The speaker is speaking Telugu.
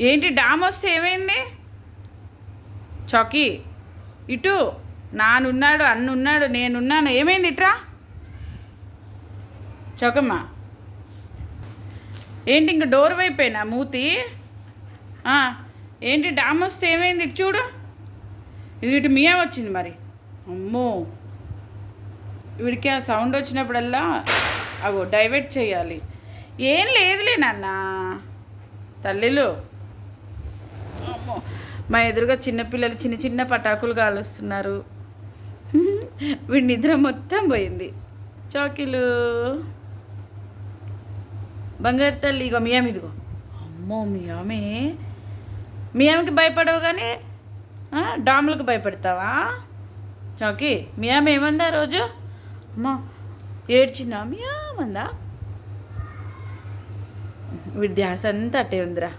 ఏంటి డామ్ వస్తే ఏమైంది? చౌకీ ఇటు నానున్నాడు అన్నున్నాడు నేనున్నాను ఏమైంది ఇట్రా? చౌకమ్మ ఏంటి ఇంక డోర్ వైపేనా మూతి? ఏంటి డామ్ వస్తే ఏమైంది? ఇటు చూడు. ఇది ఇటు మియా వచ్చింది మరి. అమ్మో. వీడికి ఆ సౌండ్ వచ్చినప్పుడల్లా అగో డైవర్ట్ చేయాలి. ఏం లేదులే నాన్న. తల్లిలు పాపం. మా ఎదురుగా చిన్నపిల్లలు చిన్న చిన్న పటాకులు కాలుస్తున్నారు వీడి నిద్ర మొత్తం పోయింది. చాకీలు. బంగారు తల్లి ఇగో మియామి ఇదిగో. అమ్మో మియామే. మియామికి భయపడవు కానీ డాములకు భయపడతావా? చాకి ఆమె ఏమందా రోజు? అమ్మా ఏడ్చిందా? మియామందా? వీడి ధ్యాస అంతా అట్టే ఉందిరా.